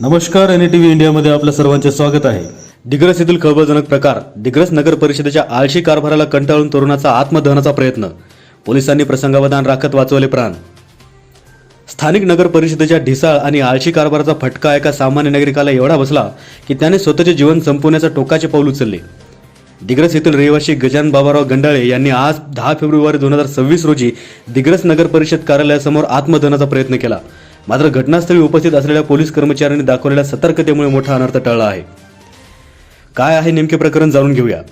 नमस्कार N T V इंडियामध्ये आपल्या सर्वांचे स्वागत आहे. दिग्रस येथील खळबळजनक प्रकार दिग्रस नगर परिषदेच्या आळशी कारभाराला कंटाळून तरुणाचा आत्मदहनाचा प्रयत्न. पोलिसांनी प्रसंगावधान राखत वाचवले प्राण. स्थानिक नगर परिषदेच्या ढिसाळ आणि आळशी कारभाराचा फटका एका सामान्य नागरिकाला एवढा बसला की त्याने स्वतःचे जीवन संपवण्याचा टोकाचे पाऊल उचलले. दिग्रस येथील रहिवासी गजान बाबाराव गंडाळे यांनी आज दहा फेब्रुवारी दोन हजार सव्वीस रोजी दिग्रस नगर परिषद कार्यालयासमोर आत्मदहनाचा प्रयत्न केला. मात्र घटनास्थळी उपस्थित असलेल्या पोलीस कर्मचाऱ्यांनी दाखवलेल्या सतर्कतेमुळे मोठा अनर्थ टळला आहे. काय आहे नेमके प्रकरण जाणून घेऊया.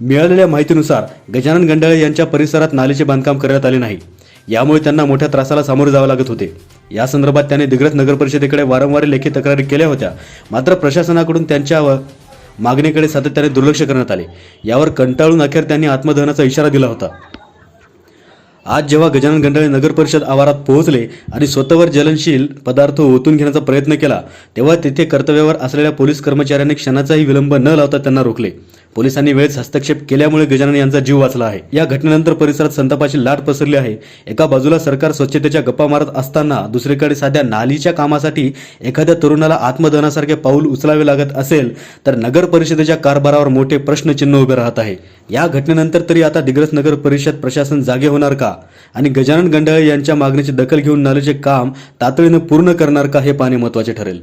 मिळालेल्या माहितीनुसार गजानन गंडाळे यांच्या परिसरात नालेचे बांधकाम करण्यात आले नाही. यामुळे त्यांना मोठ्या त्रासाला सामोरे जावे लागत होते. या संदर्भात त्यांनी दिग्रस नगर परिषदेकडे वारंवार लेखी तक्रारी केल्या होत्या. मात्र प्रशासनाकडून त्यांच्या व- मागणीकडे सातत्याने दुर्लक्ष करण्यात आले. यावर कंटाळून अखेर त्यांनी आत्मदहनाचा इशारा दिला होता. आज जेव्हा गजानन गंडाळे नगर परिषद आवारात पोहोचले आणि स्वतःवर ज्वलनशील पदार्थ ओतून घेण्याचा प्रयत्न केला तेव्हा तेथे कर्तव्यावर असलेल्या पोलीस कर्मचाऱ्यांनी क्षणाचाही विलंब न लावता त्यांना रोखले. पोलिसांनी वेळेस हस्तक्षेप केल्यामुळे गजानन यांचा जीव वाचला आहे. या घटनेनंतर परिसरात संतापाची लाट पसरली आहे. एका बाजूला सरकार स्वच्छतेच्या गप्पा मारत असताना दुसरीकडे साध्या नालीच्या कामासाठी एखाद्या तरुणाला आत्मदहनासारखे पाऊल उचलावे लागत असेल तर नगर परिषदेच्या कारभारावर मोठे प्रश्नचिन्ह उभे राहत आहे. या घटनेनंतर तरी आता दिग्रस नगर परिषद प्रशासन जागे होणार का? आणि गजानन गंडाळे यांच्या मागणीची दखल घेऊन नालीचे काम तातडीने पूर्ण करणार का हे पाहणे महत्त्वाचे ठरेल.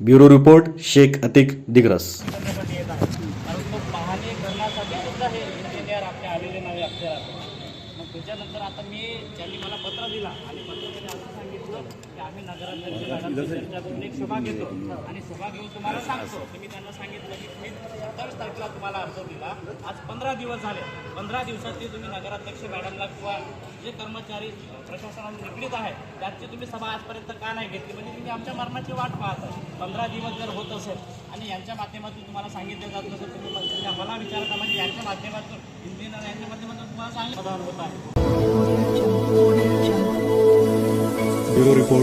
Bureau report Shaikh Atiq Digras. करण्यासाठी सुद्धा हे इंजिनियर आपले आलेले नाही अक्षरात मग त्याच्यानंतर आता मी त्यांनी मला पत्र दिला आणि पत्रामध्ये असं सांगितलं की आम्ही नगराध्यक्ष मॅडमची चर्चा करून एक सभा घेतो. आणि सभा घेऊन तुम्हाला सांगतो. मी त्यांना सांगितलं की तारखेला तुम्हाला अर्ज दिला आज पंधरा दिवस झाले. पंधरा दिवसात ते तुम्ही नगराध्यक्ष मॅडमला किंवा जे कर्मचारी प्रशासनाने निगडीत आहे त्याची तुम्ही सभा आजपर्यंत का नाही घेतली? म्हणजे तुम्ही आमच्या मरणाची वाट पाहत आहे. पंधरा दिवस जर होत असेल आणि यांच्या माध्यमातून तुम्हाला सांगितलं जात नसेल तुम्ही मला आम्हाला विचारता म्हणजे यांच्या माध्यमातून इंजिनियर यांच्या माध्यमातून तुम्हाला सांगितलं होत. आहे ब्युरो रिपोर्ट.